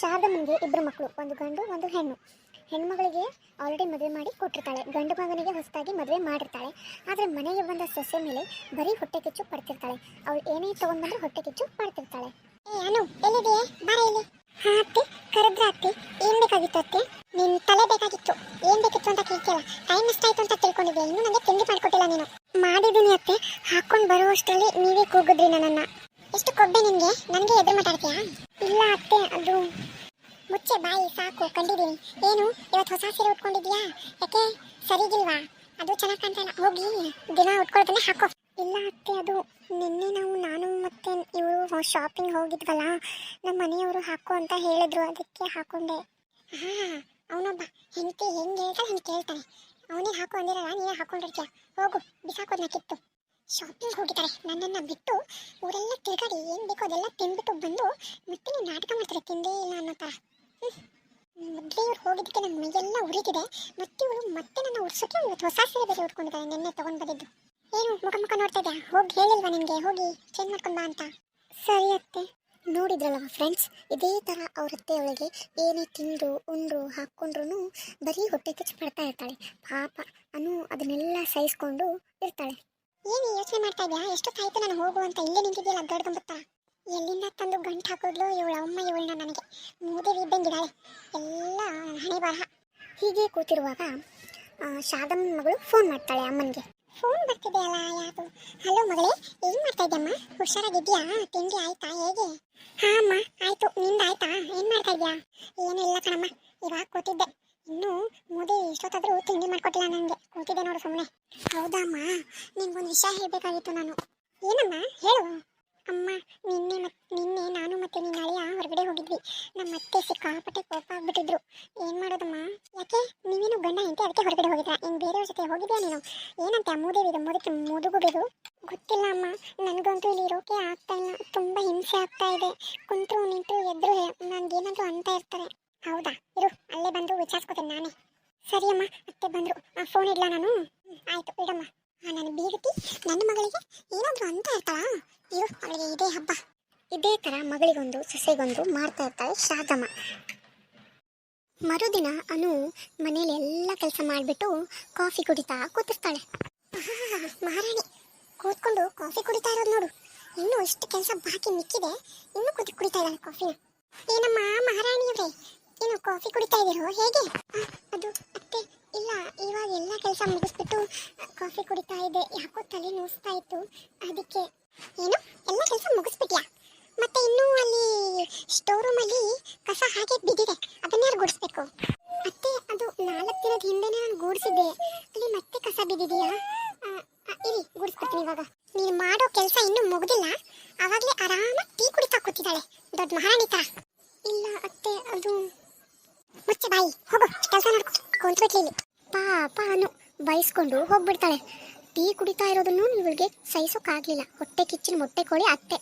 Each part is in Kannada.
ಶಾರದಮ್ಮನಿಗೆ ಇಬ್ಬರು ಮಕ್ಕಳು ಒಂದು ಗಂಡು, ಒಂದು ಹೆಣ್ಣು. ಹೆಣ್ಮಗಳಿಗೆ ಆಲ್ರೆಡಿ ಮದುವೆ ಮಾಡಿ ಕೊಟ್ಟಿರ್ತಾಳೆ. ಗಂಡು ಮಗನಿಗೆ ಹೊಸದಾಗಿ ಮದುವೆ ಮಾಡಿರ್ತಾಳೆ. ಆದರೆ ಮನೆಗೆ ಬಂದ ಸೊಸೆ ಮೇಲೆ ಬರೀ ಹೊಟ್ಟೆ ಕಿಚ್ಚು ಪಡ್ತಿರ್ತಾಳೆ. ಅವಳು ಏನೇ ತೊಗೊಂಡ್ಬಂದ್ರೆ ಹೊಟ್ಟೆ ಕಿಚ್ಚು ಪಡ್ತಿರ್ತಾಳೆ ಏ, ಅನು ಎಲ್ಲಿದೆಯೇ ಬಾರ ಇಲ್ಲಿ. ಹಾ, ಅತ್ತೆ, ಕರೆದ್ರ ಅತ್ತೆ. ಏನ್ ಬೇಕಾಗಿತ್ತು ಅತ್ತೆ? ನಿನ್ ತಲೆ ಬೇಕಾಗಿತ್ತು. ಏನ್ ಬೇಕಿತ್ತು ಅಂತ ಕೇಳ್ತಿಯಲ್ಲ? ಟೈಮ್ ಎಷ್ಟಾಯ್ತು ಅಂತ ತಿಳ್ಕೊಂಡಿದ್ದೆ ಇನ್ನೂ ನನಗೆ ತಿಂಡಿ ಮಾಡ್ಕೊಟ್ಟಿಲ್ಲ ನೀನು. ಮಾಡಿದ್ದೀನಿ ಅತ್ತೆ. ಹಾಕೊಂಡು ಬರುವಷ್ಟರಲ್ಲಿ ನೀವೇ ಕೂಗಿದ್ರಿ ನನ್ನನ್ನ ಎಷ್ಟು ಕೊಬ್ಬೆ ನಿನ್ಗೆ ನನಗೆ ಎದುರು ಮಾತಾಡ್ತೀಯಾ ಇಲ್ಲ ಅತ್ತೆ ಅದು ಮುಚ್ಚೆ ಬಾಯಿ ಸಾಕು ಕಂಡಿದ್ದೀನಿ ಏನು ಇವತ್ತು ಹೊಸ ಸೀರೆ ಉಟ್ಕೊಂಡಿದ್ಯಾ ಯಾಕೆ ಸರಿಗಿಲ್ವಾ ಅದು ಚೆನ್ನಾಗಿ ಕಾಣ್ತಾಯಿಲ್ಲ ಹೋಗಿ, ದಿನ ಉಟ್ಕೊಳ್ತಾನೆ, ಹಾಕೋ. ಇಲ್ಲ ಅತ್ತೆ, ಅದು ನಿನ್ನೆ ನಾವು, ನಾನು ಮತ್ತೆ ಇವರು ಶಾಪಿಂಗ್ ಹೋಗಿದ್ವಲ್ಲ ನಮ್ಮ ಮನೆಯವರು ಹಾಕು ಅಂತ ಹೇಳಿದ್ರು, ಅದಕ್ಕೆ ಹಾಕೊಂಡೆ. ಅವನೊಬ್ಬ, ಹೆಂಡತಿ ಹೆಂಗೆ ಹೇಳ್ತಾನೆ ಹೆಂಗ್ ಕೇಳ್ತಾನೆ. ಅವನೇ ಹಾಕು ಅಂದಿರಲ್ಲ, ನೀನೇ ಹಾಕೊಂಡಿರ್ತೀಯ. ಹೋಗು, ಬಿಸಾಕೋದ್ನ ಕಿತ್ತು. ಶಾಪಿಂಗ್ ಹೋಗಿದ್ದಾರೆ, ನನ್ನನ್ನು ಬಿಟ್ಟು ಊರೆಲ್ಲ ತಿರುಗಾಡಿ ಏನು ಬೇಕೋ ಅದೆಲ್ಲ ತಿಂದ್ಬಿಟ್ಟು ಬಂದು ಮತ್ತೆ ನಾಟಕ ಮಾಡ್ತಾರೆ, ತಿಂದೇ ಇಲ್ಲ ಅನ್ನೋ ಥರ ಮೊದಲೇ ಇವ್ರು ಹೋಗಿದ್ದಕ್ಕೆ ನನ್ನ ಮೈಯೆಲ್ಲ ಉರಿತಿದೆ. ಮತ್ತೆ ಇವಳು ಮತ್ತೆ ನನ್ನ ಉರ್ಸೋಕೆ ಇವತ್ತು ಹೊಸ ಸೀರೆ ಬೇರೆ ಉಟ್ಕೊಂಡಿದ್ದಾರೆ ನಿನ್ನೆ ತೊಗೊಂಡು ಬಂದಿದ್ದು. ಏನು, ಮುಖ ಮುಖ ನೋಡ್ತಾ ಇದ್ದೆ ಹೋಗಿ ಹೇಳಿಲ್ವಾ ನಿನಗೆ? ಹೋಗಿ ಚೇಂಜ್ ಮಾಡ್ಕೊಂಡು ಬಾ ಅಂತ. ಸರಿ ಅತ್ತೆ. ನೋಡಿದ್ರಲ್ಲ ಫ್ರೆಂಡ್ಸ್ ಇದೇ ಥರ ಅವ್ರ ಅತ್ತೆ ಒಳಗೆ ಏನೇ ತಿಂದು ಉಂಡ್ರು ಹಾಕ್ಕೊಂಡ್ರು ಬರೀ ಹೊಟ್ಟೆ ಕಿಚ್ಚು ಪಡ್ತಾ ಇರ್ತಾಳೆ. ಪಾಪ, ಅನು ಅದನ್ನೆಲ್ಲ ಸಹಿಸ್ಕೊಂಡು ಇರ್ತಾಳೆ. ಏನು ಯೋಚನೆ ಮಾಡ್ತಾ ಎಷ್ಟು ಎಷ್ಟೊತ್ತಾಯ್ತು ನಾನು ಹೋಗು ಅಂತ? ಇಲ್ಲೇ ನಿಂತಿದ್ದೀಯಲ್ಲ ಗಡ್ಗಂಬತ್ತಾ ಎಲ್ಲಿಂದ ತಂದು ಗಂಟು ಹಾಕಿದ್ಲು ಇವಳ ಅಮ್ಮ ಇವಳನ್ನ ನನಗೆ? ಮೂದೇವಿ ಇದ್ದಂಗಿದ್ದಾಳೆ ಎಲ್ಲ ಹಣೆ ಬರಹ ಹೀಗೆ ಕೂತಿರುವಾಗ ಶಾದಮ್ ಮಗಳು ಫೋನ್ ಮಾಡ್ತಾಳೆ ಅಮ್ಮನಿಗೆ. ಫೋನ್ ಬರ್ತಿದೆಯಲ್ಲ ಯಾವುದು ಹಲೋ ಮಗಳೇ, ಏನು ಮಾಡ್ತಾ ಇದ್ದಮ್ಮ ಹುಷಾರಾಗಿದ್ಯಾ ತಿಂಡಿ ಆಯ್ತಾ, ಹೇಗೆ? ಹಾ ಅಮ್ಮ, ಆಯ್ತು. ನಿಂದ ಆಯ್ತಾ? ಏನು ಮಾಡ್ತಾ ಇದ್ಯಾ? ಏನೂ ಇಲ್ಲ ಕಣಮ್ಮ, ಇವಾಗ ಕೂತಿದ್ದೆ. ಇನ್ನು ಮೋದಿ ಎಷ್ಟೊತ್ತಾದ್ರೂ ತಿಂಡಿ ಮಾಡ್ಕೊಟ್ಟಿಲ್ಲ ನನಗೆ ಕೂತಿದ್ದೆ ನೋಡು ಸುಮ್ಮನೆ ಹೌದಮ್ಮ ನಿನ್ಗೊಂದು ವಿಷಯ ಹೇಳಬೇಕಾಗಿತ್ತು ನಾನು. ಏನಮ್ಮ? ಹೇಳು. ಅಮ್ಮ, ನಿನ್ನೆ ಮತ್, ನಿನ್ನೆ ನಾನು ಮತ್ತೆ ನಿನ್ನ ಅಳಿಯ ಹೊರಗಡೆ ಹೋಗಿದ್ವಿ. ನಮ್ಮ ಅತ್ತೆ ಸಿಕ್ಕಾಪಟ್ಟೆ ಕೋಪ ಆಗ್ಬಿಟ್ಟಿದ್ರು. ಏನ್ ಮಾಡೋದಮ್ಮ? ಯಾಕೆ? ನೀವೇನು ಗಂಡ ಹೆಂಡತಿ ಅದಕ್ಕೆ ಹೊರಗಡೆ ಹೋಗಿದ್ರಾ? ಇನ್ ಬೇರೆಯವ್ರ ಜೊತೆ ಹೋಗಿದ್ಯಾ ನೀನು? ಏನಂತೆ ಆ ಮೂದೇವಿದು ಮುದಕ್ಕೆ ಮುದುಗುಬಿದು ಗೊತ್ತಿಲ್ಲ ಅಮ್ಮ. ನನಗಂತೂ ಇಲ್ಲಿ ಇರೋಕೆ ಆಗ್ತಾ ಇಲ್ಲ. ತುಂಬಾ ಹಿಂಸೆ ಆಗ್ತಾ ಇದೆ. ಕುಂತು ನಿಂತು ಎದ್ರು ನನ್ಗೇನಂತೂ ಅಂತ ಇರ್ತಾರೆ. ಹೌದಾ? ಇರು, ಅಲ್ಲೇ ಬಂದು ವಿಚಾರಿಸ್ಕೋತೇನೆ ನಾನೇ. ಸರಿ ಅಮ್ಮ, ಅತ್ತೆ ಬಂದ್ರು. ಫೋನ್ ಇಡ್ಲಾ ನಾನು? ಆಯ್ತು, ಇಡಮ್ಮ. ಆ, ನನ್ನ ಬೀಗತಿ ನನ್ನ ಮಗಳಿಗೆ ಏನಾದರೂ ಅಂತ ಇರ್ತಾಳ ಇರು ಅವಳಿಗೆ ಇದೇ ಹಬ್ಬ. ಇದೇ ಥರ ಮಗಳಿಗೊಂದು ಸೊಸೆಗೊಂದು ಮಾಡ್ತಾ ಇರ್ತಾಳೆ ಶಾದಮ್ಮ ಮರುದಿನ ಅನು ಮನೇಲಿ ಎಲ್ಲ ಕೆಲಸ ಮಾಡಿಬಿಟ್ಟು ಕಾಫಿ ಕುಡಿತಾ ಕೂತಿರ್ತಾಳೆ. ಮಹಾರಾಣಿ ಕೂತ್ಕೊಂಡು ಕಾಫಿ ಕುಡಿತಾ ಇರೋದು ನೋಡು. ಇನ್ನೂ ಇಷ್ಟು ಕೆಲಸ ಬಾಕಿ ಮಿಕ್ಕಿದೆ ಇನ್ನೂ ಕುದಿ ಕುಡಿತಾ ಇದ್ದಾಳೆ ಕಾಫಿ ಏನಮ್ಮ ಮಹಾರಾಣಿಯವರೇ? ಏನು ಕಾಫಿ ಕುಡಿತಾ ಇದ್ದೀರೋ ಹೇಗೆ ಅದು ಅತ್ತೆ, ಇಲ್ಲ, ಇವಾಗ ಎಲ್ಲ ಕೆಲಸ ಮುಗಿಸ್ಬಿಟ್ಟು ಕಾಫಿ ಕುಡಿತಾ ಇದೆ ಯಾಕೋ ತಲೆ ನೋಸ್ತಾ ಇತ್ತು ಅದಕ್ಕೆ, ಏನು? ಎಲ್ಲ ಕೆಲಸ ಮುಗಿಸ್ಬಿಟ್ಯಾ? ಮತ್ತೆ ಇನ್ನೂ ಅಲ್ಲಿ ಸ್ಟೋರ್ ರೂಮಲ್ಲಿ ಕಸ ಹಾಗೆ ಬಿದ್ದಿದೆ. ಅದನ್ನ ಯಾರು ಗುಡಿಸ್ಬೇಕು? ಇರೋದನ್ನು ಇವಳಿಗೆ ಸಹಿಸೋಕ್ಕಾಗ್ಲಿಲ್ಲ ಹೊಟ್ಟೆ ಕಿಚ್ಚಿನ ಮೊಟ್ಟೆ ಕೋಳಿ, ಅತ್ತೆ.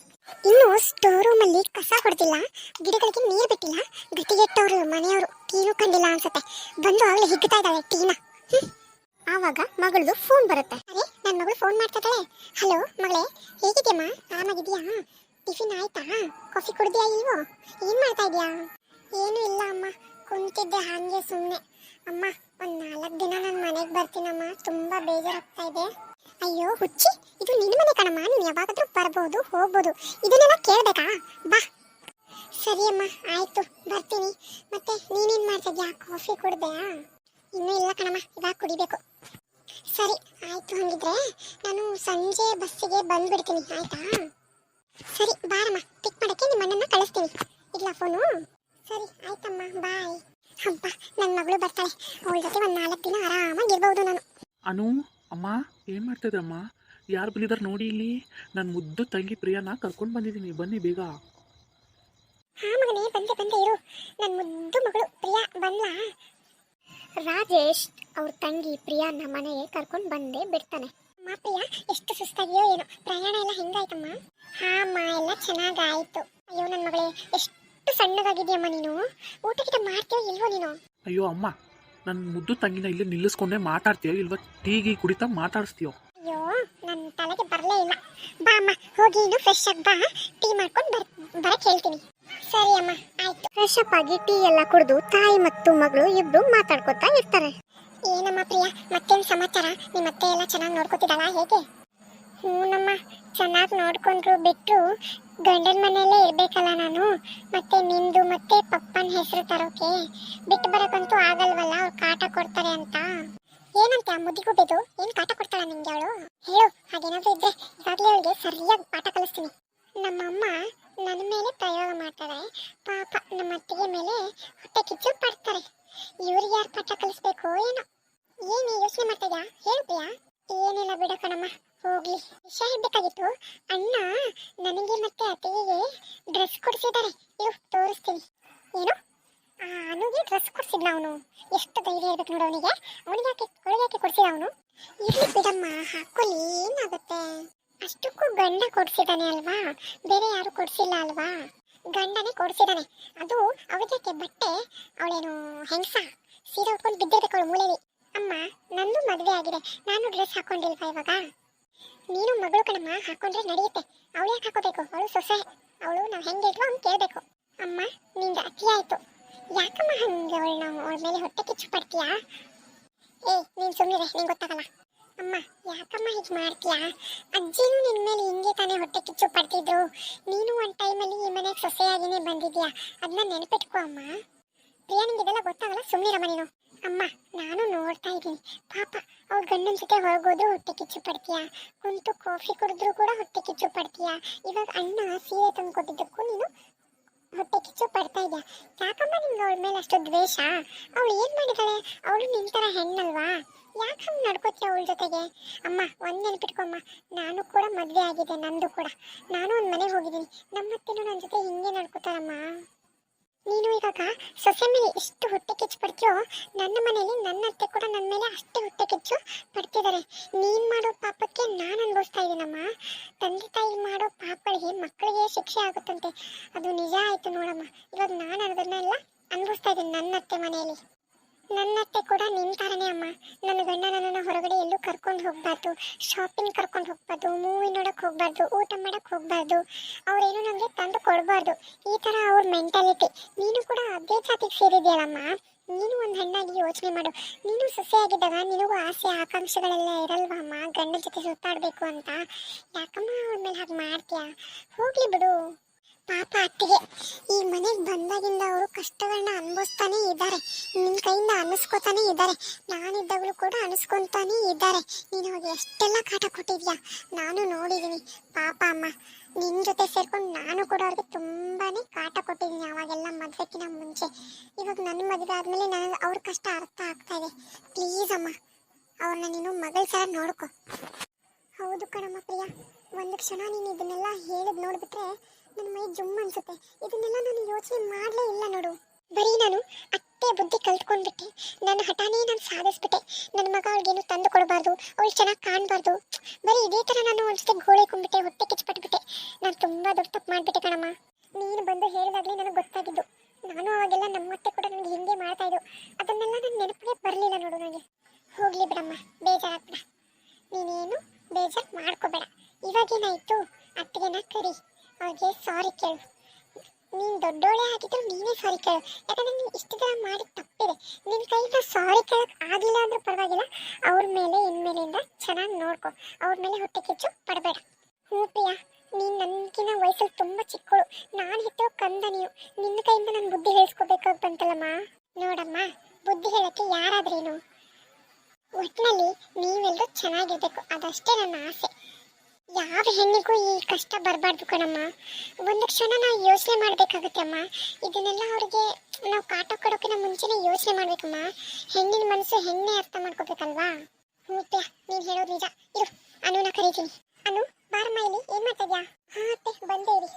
ಇನ್ನು ಸ್ಟೋರ್ ರೂಮ್ ಅಲ್ಲಿ ಕಸ ಹೊಡೆದಿಲ್ಲ ಗಿಡಗಳಿಗೆ ನೀರು ಬಿಟ್ಟಿಲ್ಲ. ಗಟ್ಟಿಗೆಟ್ಟವರು ಮನೆಯವರು ಟೀನು ಕಂಡಿಲ್ಲ ಅನ್ಸುತ್ತೆ. ಬಂದು ಅವಳು ಹಿಗ್ತಾ ಇದ್ದಾಳೆ ಟೀನ ಆವಾಗ ಮಗಳದು ಫೋನ್ ಬರುತ್ತೆ. ಅರೆ ನನ್ನ ಮಗಳು ಫೋನ್ ಮಾಡ್ತಾ ಇದ್ದಾಳೆ ಹಲೋ ಮಗಳೇ. ಹೇಗಿದ್ಯಮ್ಮ? ಆರಾಮಾಗಿದ್ಯಾ ಟಿಫಿನ್ ಆಯ್ತಾ? ಕಾಫಿ ಕುಡಿದ್ಯಾ ಇಲ್ವೋ? ಏನ್ ಮಾಡ್ತಾ ಇದೀಯಾ? ಏನು ಇಲ್ಲ, ಅಮ್ಮ. ಕುಂತಿದ್ದೆ ಹಾಗೆ ಸುಮ್ಮನೆ ಅಮ್ಮ, ಒಂದ್ ನಾಲ್ಕು ದಿನ ನಾನು ಮನೆಗೆ ಬರ್ತೀನಮ್ಮ. ತುಂಬಾ ಬೇಜಾರಾಗ್ತಾ ಇದೆ. ಅಯ್ಯೋ, ಹುಚ್ಚಿ, ಇದು ನಿನ್ನ ಮನೆ ಕಣಮ್ಮ, ನೀನು ಯಾವಾಗಾದ್ರೂ ಬರ್ಬೋದು, ಹೋಗ್ಬೋದು. ಇದನ್ನೆಲ್ಲ ಕೇಳ್ಬೇಕಾ? ಬಾ. ಸರಿ ಅಮ್ಮ, ಆಯ್ತು, ಬರ್ತೀನಿ. ಮತ್ತೆ ನೀನೇನು ಮಾಡ್ತಿದ್ಯಾ? ಕಾಫಿ ಕುಡ್ದ್ಯಾ ಇನ್ನೂ ಇಲ್ಲ ಕಣಮ್ಮ, ಇವಾಗ ಕುಡಿಬೇಕು. ಸರಿ, ಆಯ್ತು ಹಂಗಿದ್ರೆ ನಾನು ಸಂಜೆ ಬಸ್ಸಿಗೆ ಬಂದ್ಬಿಡ್ತೀನಿ, ಆಯ್ತಾ? ಸರಿ, ಬಾರಮ್ಮ ಪಿಕ್ ಮಾಡೋಕ್ಕೆ ನಿಮ್ಮ ಅಣ್ಣನ ಕಳಿಸ್ತೀನಿ ಇಲ್ಲ ಫೋನು ಸರಿ, ಆಯ್ತಮ್ಮ, ಬಾಯ್. ಹಬ್ಬ ನನ್ನ ಮಗಳು ಬರ್ತಾಳೆ. ಅವಳ ಜೊತೆ ಒಂದು ನಾಲ್ಕು ದಿನ ಆರಾಮಾಗಿರ್ಬೋದು ನಾನು. ಅನು? ಅಮ್ಮ ಏನು ಮಾಡ್ತಿದ್ರಮ್ಮ ಯಾರು ಬಂದಿದ್ದಾರೆ ನೋಡಿ ಇಲ್ಲಿ? ನನ್ನ ಮುದ್ದು ತಂಗಿ ಪ್ರಿಯಾನ ಕರ್ಕೊಂಡು ಬಂದಿದ್ದೀನಿ. ಬನ್ನಿ ಬೇಗ. ಹಾ ಮಗನೇ ಬಂದೆ ಬಂದೆ ಇರು. ನನ್ನ ಮುದ್ದು ಮಗಳು ಪ್ರಿಯಾ ಬಂದ್ಲಾ ರಾಜೇಶ್ ಅವ್ರ ತಂಗಿ ಪ್ರಿಯಾನ ಮನೆಗೆ ಕರ್ಕೊಂಡು ಬಂದೆ ಬಿಡ್ತಾನೆ. ಅಮ್ಮ ಪ್ರಿಯಾ ಎಷ್ಟು ಸುಸ್ತಾಗಿಯೋ ಏನೋ. ಪ್ರಯಾಣ ಎಲ್ಲ ಹೆಂಗಾಯ್ತಮ್ಮ? ಹಾ ಅಮ್ಮ ಎಲ್ಲ ಚೆನ್ನಾಗಾಯ್ತು. ಅಯ್ಯೋ ನನ್ನ ಮಗಳೇ ಎಷ್ಟು ಸಣ್ಣದಾಗಿದೆಯಮ್ಮ ನೀನು? ಊಟ ಗಿಟ ಮಾಡ್ತೀಯೋ ಇಲ್ವೋ ನೀನು? ಅಯ್ಯೋ ಅಮ್ಮ ನನ್ನ ಮುದ್ದು ತಂಗಿನ ಇಲ್ಲಿ ನಿಲ್ಲಿಸ್ಕೊಂಡೆ ಮಾತಾಡ್ತೀಯೋ ಇಲ್ವಾ ಟೀಗಿ ಕುಡಿತಾ ಮಾತಾಡಿಸ್ತೀಯೋ? ಅಯ್ಯೋ ನನ್ನ ತಲೆಗೆ ಬರಲೇ ಇಲ್ಲ. ಬಾ ಅಮ್ಮ ಹೋಗಿ ಇನ್ನು ಫ್ರೆಶ್ ಆಗಿ ಬಾ ಟೀ ಮಾಡ್ಕೊಂಡು ಬರ್ ಬರಕ್ಕೆ ಹೇಳ್ತೀನಿ. ಸರಿ ಅಮ್ಮ ಆಯ್ತು. ಫ್ರೆಶ್ ಅಪ್ ಆಗಿ ಟೀ ಎಲ್ಲ ಕುಡಿದು ತಾಯಿ ಮತ್ತು ಮಗಳು ಇಬ್ರು ಮಾತಾಡ್ಕೊತಾ ಇರ್ತಾರೆ. ಏನಮ್ಮ ಪ್ರಿಯ ಮತ್ತೇನು ಸಮಾಚಾರ? ನಿಮ್ಮ ಅತ್ತೆ ಎಲ್ಲ ಚೆನ್ನಾಗಿ ನೋಡ್ಕೊತಿದ್ದಾಳ ಹೇಗೆ? ಹ್ಞೂನಮ್ಮ ಚೆನ್ನಾಗಿ ನೋಡ್ಕೊಂಡ್ರು. ಬಿಟ್ಟು ಗಂಡನ ಮನೆಯಲ್ಲೇ ಇರಬೇಕಲ್ಲ ನಾನು. ಮತ್ತೆ ನಿಂದು ಮತ್ತೆ ಪಪ್ಪನ ಹೆಸರು ತರೋಕೆ. ಬಿಟ್ಟು ಬರೋಕ್ಕಂತೂ ಆಗಲ್ವಲ್ಲ, ಅವ್ರು ಕಾಟ ಕೊಡ್ತಾರೆ ಅಂತ. ಏನಂತೆ ಆ ಮುದಿಗುಬ್ಬಿದು ಏನು ಕಾಟ ಕೊಡ್ತಾಳ ನಿಂಗೆ ಅವಳು? ಹೇಳು, ಹಾಗೇನಾದ್ರೂ ಇದ್ರೆ ಇವಾಗಲೇ ಅವಳಿಗೆ ಸರಿಯಾಗಿ ಪಾಠ ಕಲಿಸ್ತೀನಿ. ನಮ್ಮಮ್ಮ ನನ್ನ ಮೇಲೆ ಪ್ರಯೋಗ ಮಾಡ್ತಾರೆ. ಪಾಪ ನಮ್ಮ ಅತ್ತಿಗೆ ಮೇಲೆ ಹೊಟ್ಟೆ ಕಿಚ್ಚು ಪಡ್ತಾರೆ. ಇವ್ರಿಗೆ ಯಾರು ಪಾಠ ಕಲಿಸ್ಬೇಕು ಏನು ಯೋಚನೆ ಮಾಡ್ತಾ ಇದ್ಯಾ ಹೇಳು ಪ್ರಿಯಾ ಏನಿಲ್ಲ ಬಿಡ ಕಣಮ್ಮ ಹೋಗ್ಲಿ ವಿಷಯ ಹೇಳ್ಬೇಕಾಗಿತ್ತು ಅಣ್ಣ ನನಗೆ ಮತ್ತೆ ಅತ್ತಿಗೆಗೆ ಡ್ರೆಸ್ ಕೊಡಿಸಿದ್ದಾರೆ ಇರು ತೋರಿಸ್ತೀನಿ ಏನು ಆ ಅನುಗೆ ಡ್ರೆಸ್ ಕೊಡ್ಸಿದ್ನ ಅವನು ಎಷ್ಟು ಧೈರ್ಯ ಇರ್ಬೇಕು ನೋಡು ಅವನಿಗೆ ಅವನಿಗೆ ಯಾಕೆ ಕೊಡ್ಸಿದ ಅವನು? ಇರ್ಲಿ ಬಿಡಮ್ಮ ಹಾಕೊಳ್ಳಿ ಏನಾಗುತ್ತೆ? ಅಷ್ಟಕ್ಕೂ ಗಂಡ ಕೊಡ್ಸಿದಾನೆ ಅಲ್ವಾ? ಬೇರೆ ಯಾರು ಕೊಡ್ಸಿಲ್ಲ ಅಲ್ವಾ? ಗಂಡನೇ ಕೊಡ್ಸಿದಾನೆ. ಅದು ಅವಳಿಗೆ ಬಟ್ಟೆ, ಅವಳೇನು ಹೆಂಗ್ಸ? ಸೀರೆ ಉಟ್ಕೊಂಡು ಬಿದ್ದಿರ್ಬೇಕು ಅವಳು ಅಮ್ಮ, ನಂದು ಮದುವೆ ಆಗಿದೆ. ನಾನು ಡ್ರೆಸ್ ಹಾಕೊಂಡಿಲ್ವಾ ಇವಾಗ? ನೀನು ಮಗಳು ಕಣಮ್ಮ, ಹಾಕೊಂಡ್ರೆ ನಡೆಯುತ್ತೆ. ಅವಳು ಯಾಕೆ ಹಾಕೋಬೇಕು? ಅವಳು ಸೊಸೆ. ಅವಳು ನಾವು ಹೆಂಗೆ ಹಂಗೆ ಕೇಳಬೇಕು. ಅಮ್ಮ ನಿಂದ ಅತಿ ಆಯ್ತು ಯಾಕಮ್ಮ ಹಂಗೆ ಅವಳು ನಾವು ಅವಳ ಮೇಲೆ ಹೊಟ್ಟೆ ಕಿಚ್ಚು ಪಡ್ತೀಯಾ? ಏ ನೀನು ಸುಮ್ಮನೆ ನಿಂಗೆ ಗೊತ್ತಾಗಲ್ಲ. ಅಮ್ಮ, ಯಾಕಮ್ಮ ಹೀಗೆ ಮಾಡ್ತೀಯಾ? ಅಜ್ಜಿನೂ ನಿನ್ನ ಮೇಲೆ ಹಿಂಗೆ ತಾನೇ ಹೊಟ್ಟೆ ಕಿಚ್ಚು ಪಡ್ತಿದ್ರು. ನೀನು ಒಂದು ಟೈಮಲ್ಲಿ ಈ ಮನೆಗೆ ಸೊಸೆಯಾಗಿನೇ ಬಂದಿದ್ಯಾ? ಅದನ್ನ ನೆನಪಿಟ್ಕೋ ಅಮ್ಮ. ಪ್ರಿಯಾ, ನಿಂಗೆ ಇದೆಲ್ಲ ಗೊತ್ತಾಗಲ್ಲ? ಸುಮ್ಮನಿರಮ್ಮ ನೀನು. ಅಮ್ಮ, ನಾನು ನೋಡ್ತಾ ಇದ್ದೀನಿ. ಪಾಪ ಅವ್ರ ಗಂಡನ ಜೊತೆ ಹೊರಗೋದು ಹೊಟ್ಟೆ ಕಿಚ್ಚು ಪಡ್ತೀಯಾ? ಕುಂತು ಕಾಫಿ ಕುಡಿದ್ರು ಕೂಡ ಹೊಟ್ಟೆ ಕಿಚ್ಚು ಪಡ್ತೀಯಾ? ಇವಾಗ ಅಣ್ಣ ಸೀರೆ ತಂದು ಕೊಟ್ಟಿದ್ದಕ್ಕೂ ನೀನು ಹೊಟ್ಟೆ ಕಿಚ್ಚು ಪಡ್ತಾ ಇದೆಯಾ? ಯಾಕಮ್ಮ ನಿಮ್ಗೆ ಅವಳ ಮೇಲೆ ಅಷ್ಟು ದ್ವೇಷ? ಅವಳು ಏನು ಮಾಡಿದಾಳೆ? ಅವಳು ನಿನ್ನ ಥರ ಹೆಣ್ಣಲ್ವಾ? ಯಾಕೆ ಹಂಗೆ ನಡ್ಕೋತೀಯ ಅವಳ ಜೊತೆಗೆ? ಅಮ್ಮ, ಒಂದು ನೆನ್ಪಿಟ್ಕೊಮ್ಮ. ನಾನು ಕೂಡ ಮದುವೆ ಆಗಿದೆ ನಂದು ಕೂಡ. ನಾನು ಒಂದು ಮನೆಗೆ ಹೋಗಿದ್ದೀನಿ. ನಮ್ಮತ್ತೆನೂ ನನ್ನ ಜೊತೆ ಹಿಂಗೆ ನಡ್ಕೋತಾರಮ್ಮ ನೀನು ಇವಾಗ ಸೊಸೆ ಮೇಲೆ ಎಷ್ಟು ಹೊಟ್ಟೆ ಕೆಚ್ಚು ಪಡ್ತೀಯೋ, ನನ್ನ ಮನೆಯಲ್ಲಿ ನನ್ನ ಅತ್ತೆ ಕೂಡ ನನ್ನ ಮೇಲೆ ಅಷ್ಟೇ ಹೊಟ್ಟೆ ಕೆಚ್ಚು ಪಡ್ತಿದ್ದಾರೆ ನೀನ್ ಮಾಡೋ ಪಾಪಕ್ಕೆ ನಾನು ಅನುಭವಿಸ್ತಾ ಇದ್ದೀನಮ್ಮ ತಂದೆ ತಾಯಿ ಮಾಡೋ ಪಾಪಗಳಿಗೆ ಮಕ್ಕಳಿಗೆ ಶಿಕ್ಷೆ ಆಗುತ್ತಂತೆ. ಅದು ನಿಜ ಆಯ್ತು ನೋಡಮ್ಮ. ಇವಾಗ ನಾನು ಅದನ್ನೆಲ್ಲ ಅನುಭವಿಸ್ತಾ ಇದ್ದೀನಿ ನನ್ನ ಅತ್ತೆ ಮನೆಯಲ್ಲಿ. ನನ್ನ ಅತ್ತೆ ಕೂಡ ನಿನ್ ತರನೇ ಅಮ್ಮ. ನನ್ನ ಗಂಡ ನನ್ನನ್ನು ಹೊರಗಡೆ ಎಲ್ಲೂ ಕರ್ಕೊಂಡು ಹೋಗ್ಬಾರ್ದು. ಶಾಪಿಂಗ್ ಕರ್ಕೊಂಡು ಹೋಗ್ಬಾರ್ದು ಮೂವಿ ನೋಡಕ್ ಹೋಗ್ಬಾರ್ದು, ಊಟ ಮಾಡಕ್ ಹೋಗ್ಬಾರ್ದು. ಅವ್ರೇನು ನಮಗೆ ತಂದು ಕೊಡಬಾರ್ದು. ಈ ತರ ಅವ್ರ ಮೆಂಟಾಲಿಟಿ ನೀನು ಕೂಡ ಅದೇ ಜಾತಿಗೆ ಸೇರಿದ್ಯಲ್ಲಮ್ಮ. ನೀನು ಒಂದು ಹೆಣ್ಣಾಗಿ ಯೋಚನೆ ಮಾಡು. ನೀನು ಸೊಸೆಯಾಗಿದ್ದಾಗ ನಿನಗೂ ಆಸೆ, ಆಕಾಂಕ್ಷೆಗಳೆಲ್ಲ ಇರಲ್ವಾ ಅಮ್ಮ? ಗಂಡನ ಜೊತೆ ಸುತ್ತಾಡಬೇಕು ಅಂತ. ಯಾಕಮ್ಮ ಅವ್ರ ಮೇಲೆ ಹಾಗೆ ಮಾಡ್ತೀಯಾ? ಹೋಗ್ಲಿ ಬಿಡು. ಪಾಪ ಅತ್ತಿಗೆ ಈ ಮನೆಗೆ ಬಂದಾಗಿಂದ ಅವರು ಕಷ್ಟಗಳನ್ನ ಅನುಭವಿಸ್ತಾನೆ ಇದ್ದಾರೆ ನಿನ್ನ ಕೈಯಿಂದ ಅನಿಸ್ಕೋತಾನೆ ಇದ್ದಾರೆ ನಾನಿದ್ದಾಗಲೂ ಕೂಡ ಅನಿಸ್ಕೊತಾನೆ ಇದ್ದಾರೆ ನೀನು ಅವಾಗ ಎಷ್ಟೆಲ್ಲ ಕಾಟ ಕೊಟ್ಟಿದ್ಯಾ? ನಾನು ನೋಡಿದ್ದೀನಿ ಪಾಪ ಅಮ್ಮ ನಿನ್ನ ಜೊತೆ ಸೇರ್ಕೊಂಡು ನಾನು ಕೂಡ ಅವ್ರಿಗೆ ತುಂಬಾನೇ ಕಾಟ ಕೊಟ್ಟಿದ್ದೀನಿ ಅವಾಗೆಲ್ಲ ಮದುವೆಕ್ಕಿಂತ ಮುಂಚೆ. ಇವಾಗ ನನ್ನ ಮದುವೆ ಆದಮೇಲೆ ನನಗೆ ಅವ್ರ ಕಷ್ಟ ಅರ್ಥ ಆಗ್ತಾ ಇದೆ. ಪ್ಲೀಸ್ ಅಮ್ಮ ಅವ್ರನ್ನ ನೀನು ಮಗಳ ಸರ ನೋಡ್ಕೊ. ಹೌದು ಕಣಮ್ಮ ಪ್ರಿಯ. ಒಂದು ಕ್ಷಣ ನೀನು ಇದನ್ನೆಲ್ಲ ಹೇಳಿದ್ ನೋಡ್ಬಿಟ್ರೆ ನನ್ನ ಮೈ ಜುಮ್ ಅನ್ಸುತ್ತೆ. ಇದನ್ನೆಲ್ಲ ನಾನು ಯೋಚನೆ ಮಾಡಲೇ ಇಲ್ಲ ನೋಡು. ಬರೀ ನಾನು ಅತ್ತೆ ಬುದ್ಧಿ ಕಲ್ತ್ಕೊಂಡ್ಬಿಟ್ಟೆ. ನನ್ನ ಹಠಾನೇ ನಾನು ಸಾಧಿಸ್ಬಿಟ್ಟೆ. ನನ್ನ ಮಗ ಅವಳಿಗೇನು ತಂದು ಕೊಡಬಾರ್ದು, ಅವಳು ಚೆನ್ನಾಗಿ ಕಾಣಬಾರ್ದು. ಬರೀ ಇದೇ ಥರ ನಾನು ಅವಳ ಜೊತೆ ಕುಂಬಿಟ್ಟೆ, ಹೊಟ್ಟೆ ಕಿಚ್ಪಟ್ಬಿಟ್ಟೆ ನಾನು ತುಂಬ ದೊಡ್ಡ ತಪ್ಪು ಮಾಡಿಬಿಟ್ಟೆ ಕಣಮ್ಮ. ನೀನು ಬಂದು ಹೇಳಿದಾಗಲೇ ನನಗೆ ಗೊತ್ತಾಗಿದ್ದು. ನಾನು ಅವಾಗೆಲ್ಲ ನಮ್ಮ ಅತ್ತೆ ಕೂಡ ನನಗೆ ಹಿಂಗೆ ಮಾಡ್ತಾ ಇದ್ದು ಅದನ್ನೆಲ್ಲ ನನ್ನ ನೆನಪಿಗೆ ಬರಲಿಲ್ಲ ನೋಡು ನನಗೆ. ಹೋಗ್ಲಿ ಬಿಡಮ್ಮ, ಬೇಜಾರಾಗ್ಬೇಡ. ನೀನೇನು ಬೇಜಾರು ಮಾಡ್ಕೋಬೇಡ. ಇವಾಗೇನಾಯ್ತು? ಅತ್ತಿಗೆನ ಕರಿ. ಅವ್ರಿಗೆ ಸಾರಿ ಕೇಳು. ನೀನು ದೊಡ್ಡೋಳೆ ಆಗಿದ್ರು ನೀನೇ ಸಾರಿ ಕೇಳು. ಯಾಕಂದ್ರೆ ನೀನು ಇಷ್ಟು ದಿನ ಮಾಡಿ ತಪ್ಪಿದೆ. ನಿನ್ನ ಕೈಯಿಂದ ಸಾರಿ ಕೇಳಕ್ ಆಗಿಲ್ಲ ಅಂದ್ರೂ ಪರವಾಗಿಲ್ಲ. ಅವ್ರ ಮೇಲೆ ಇನ್ಮೇಲಿಂದ ಚೆನ್ನಾಗಿ ನೋಡ್ಕೊ. ಅವ್ರ ಮೇಲೆ ಹೊಟ್ಟೆ ಕಿಚ್ಚು ಪಡಬೇಡ. ಹ್ಞೂ ಪ್ರಿಯಾ, ನೀನು ನನಗಿನ ವಯಸ್ಸಲ್ಲಿ ತುಂಬ ಚಿಕ್ಕಳು. ನಾನು ಹೆತ್ತೋ ಕಂದ ನೀವು. ನಿನ್ನ ಕೈಯಿಂದ ನಾನು ಬುದ್ಧಿ ಹೇಳಿಸ್ಕೋಬೇಕಾಗಿ ಬಂತಲ್ಲಮ್ಮ ನೋಡಮ್ಮ, ಬುದ್ಧಿ ಹೇಳಕ್ಕೆ ಯಾರಾದ್ರೇನು? ಒಟ್ಟಿನಲ್ಲಿ ನೀವೆಲ್ಲರೂ ಚೆನ್ನಾಗಿರ್ಬೇಕು. ಅದಷ್ಟೇ ನನ್ನ ಆಸೆ. ಯಾವ ಹೆಣ್ಣಿಗೂ ಈ ಕಷ್ಟ ಬರಬಾರ್ದು ಕಣಮ್ಮ. ಒಂದು ಕ್ಷಣ ನಾವು ಯೋಚನೆ ಮಾಡಬೇಕಾಗುತ್ತೆ ಅಮ್ಮ. ಇದನ್ನೆಲ್ಲ ಅವ್ರಿಗೆ ನಾವು ಕಾಟ ಕೊಡೋಕಿನ ಮುಂಚೆನೇ ಯೋಚನೆ ಮಾಡ್ಬೇಕಮ್ಮ. ಹೆಣ್ಣಿನ ಮನಸ್ಸು ಹೆಣ್ಣೆ ಅರ್ಥ ಮಾಡ್ಕೋಬೇಕಲ್ವಾ? ಹ್ಞೂಪ್ಯ ನೀನು ಹೇಳೋದು ನಿಜ. ಇರು, ಅನುನ ಕರೀತೀನಿ. ಅನು, ಬಾರಮ್ಮ ಇಲ್ಲಿ. ಏನು ಮಾಡ್ತಾ ಹಾ ಅತ್ತೆ, ಬಂದೆ ಇರಿ.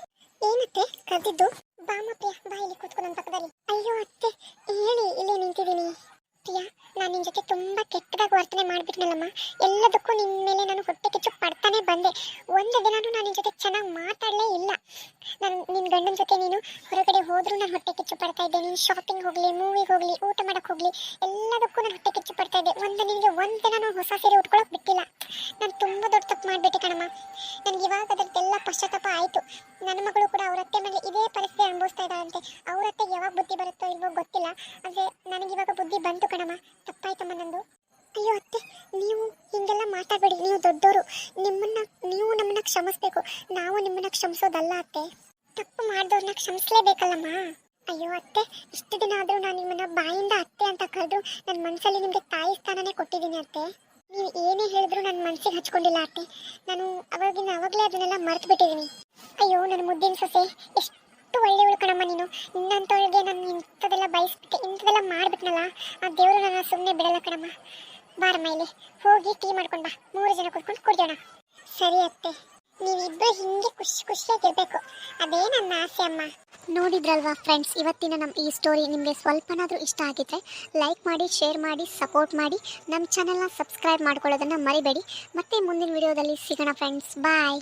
ಏನತ್ತೆ? ಕರೆದಿದ್ದು? ಬಾಮ ಪ್ರಿಯ ಬಾ ಇಲ್ಲಿ ಕೂತ್ಕೊಂಡು ನನ್ನ ಪಕ್ಕದಲ್ಲಿ. ಅಯ್ಯೋ ಅತ್ತೆ, ಹೇಳಿ, ಇಲ್ಲಿ ನಿಂತಿದ್ದೀನಿ. ಪ್ರಿಯಾ, ನಾನು ನಿನ್ನ ಜೊತೆ ತುಂಬ ಕೆಟ್ಟದಾಗಿ ವರ್ತನೆ ಮಾಡಿಬಿಟ್ನಲ್ಲಮ್ಮ. ಎಲ್ಲದಕ್ಕೂ ನಿನ್ನ ಮೇಲೆ ಬಂದೆ ಒಂದು ದಿನನೂ ನಾನು ನಿನ್ನ ಜೊತೆ ಚೆನ್ನಾಗಿ ಮಾತಾಡಲೇ ಇಲ್ಲ. ನಾನು ನಿನ್ನ ಗಂಡನ ಜೊತೆ ನೀನು ಹೊರಗಡೆ ಹೋದರೂ ನಾನು ಹೊಟ್ಟೆ ಕಿಚ್ಚು ಪಡ್ತಾ ಇದ್ದೆ. ನೀನು ಶಾಪಿಂಗ್ ಹೋಗಲಿ ಮೂವಿಗೆ ಹೋಗಲಿ, ಊಟ ಮಾಡಕ್ಕೆ ಹೋಗಲಿ, ಎಲ್ಲದಕ್ಕೂ ನಾನು ಹೊಟ್ಟೆ ಕಿಚ್ಚು ಪಡ್ತಾ ಇದ್ದೆ. ಒಂದು ನಿನಗೆ ಒಂದು ದಿನ ಹೊಸ ಸೀರೆ ಉಟ್ಕೊಳಕ್ಕೆ ಬಿಟ್ಟಿಲ್ಲ. ನಾನು ತುಂಬ ದೊಡ್ಡ ತಪ್ಪು ಮಾಡಿಬಿಟ್ಟೆ ಕಣಮ್ಮ. ನನಗೆ ಇವಾಗ ಅದರದ್ದೆಲ್ಲ ಪಶ್ಚಾತ್ತಾಪ ಆಯಿತು. ನನ್ನ ಮಗಳು ಕೂಡ ಅವ್ರ ಅತ್ತೆ ಮನೆ ಇದೇ ಪರಿಸ್ಥಿತಿ ಅನುಭವಿಸ್ತಾ ಇದ್ದಾಳಂತೆ. ಅವ್ರ ಅತ್ತೆಗೆ ಯಾವಾಗ ಬುದ್ಧಿ ಬರುತ್ತೋ ಇಲ್ವೋ ಗೊತ್ತಿಲ್ಲ. ಆದರೆ ನನಗಿವಾಗ ಬುದ್ಧಿ ಬಂತು ಕಣಮ್ಮ. ತಪ್ಪಾಯ್ತಮ್ಮ ನಂದು. ಅಯ್ಯೋ ಅತ್ತೆ, ನೀವು ಹಿಂಗೆಲ್ಲ ಮಾತಾಡಬೇಡಿ. ನೀವು ದೊಡ್ಡವರು ನಿಮ್ಮನ್ನ, ನೀವು ನಮ್ಮನ್ನ ಕ್ಷಮಿಸ್ಬೇಕು. ನಾವು ನಿಮ್ಮನ್ನ ಕ್ಷಮಿಸೋದಲ್ಲ ಅತ್ತೆ. ತಪ್ಪು ಮಾಡಿದವ್ರನ್ನ ಕ್ಷಮಿಸ್ಲೇಬೇಕಲ್ಲಮ್ಮ. ಅಯ್ಯೋ ಅತ್ತೆ, ಇಷ್ಟು ದಿನ ಆದರೂ ನಾನು ನಿಮ್ಮನ್ನ ಬಾಯಿಂದ ಅತ್ತೆ ಅಂತ ಕರೆದು ನನ್ನ ಮನಸ್ಸಲ್ಲಿ ನಿಮಗೆ ತಾಯಿ ಸ್ಥಾನನೇ ಕೊಟ್ಟಿದ್ದೀನಿ ಅತ್ತೆ. ನೀವು ಏನೇ ಹೇಳಿದ್ರು ನನ್ನ ಮನಸ್ಸಿಗೆ ಹಚ್ಕೊಂಡಿಲ್ಲ ಅತ್ತೆ. ನಾನು ಅವಾಗಿನ ಅವಾಗಲೇ ಅದನ್ನೆಲ್ಲ ಮರ್ತು ಬಿಟ್ಟಿದ್ದೀನಿ ಅಯ್ಯೋ ನನ್ನ ಮುದ್ದಿನ ಸೊಸೆ, ಎಷ್ಟು ಒಳ್ಳೆ ಉಳ್ಕೊಳಮ್ಮ ನೀನು. ನಿನ್ನಂಥವಳಿಗೆ ನಾನು ಇಂಥದ್ದೆಲ್ಲ ಬಯಸ್ಬಿಟ್ಟೆ ಇಂಥದ್ದೆಲ್ಲ ಮಾಡಿಬಿಟ್ನಲ್ಲ. ಆ ದೇವರು ನನ್ನ ಸುಮ್ಮನೆ ಬಿಡಲ್ಲ ಕಣಮ್ಮ. ಬಾರಮ್ಮ ಇಲ್ಲಿ. ಹೋಗಿ ಟೀ ಮಾಡ್ಕೊಂಡು ಬಾ. ಮೂರು ಜನ ಕುತ್ಕೊಂಡು ಕುಡಿಯೋಣ. ಸರಿ ಅತ್ತೆ. ನೀವಿಬ್ಬರು ಹಿಂಗೆ ಖುಷಿ ಖುಷಿಯಾಗಿರ್ಬೇಕು. ಅದೇ ನನ್ನ ಆಸೆ ಅಮ್ಮ. ನೋಡಿದ್ರಲ್ವಾ ಫ್ರೆಂಡ್ಸ್ ಇವತ್ತಿನ ನಮ್ಮ ಈ ಸ್ಟೋರಿ ನಿಮಗೆ ಸ್ವಲ್ಪನಾದರೂ ಇಷ್ಟ ಆಗಿದ್ರೆ ಲೈಕ್ ಮಾಡಿ ಶೇರ್ ಮಾಡಿ ಸಪೋರ್ಟ್ ಮಾಡಿ. ನಮ್ಮ ಚಾನಲ್ನ ಸಬ್ಸ್ಕ್ರೈಬ್ ಮಾಡ್ಕೊಳ್ಳೋದನ್ನು ಮರಿಬೇಡಿ. ಮತ್ತೆ ಮುಂದಿನ ವಿಡಿಯೋದಲ್ಲಿ ಸಿಗೋಣ ಫ್ರೆಂಡ್ಸ್ ಬಾಯ್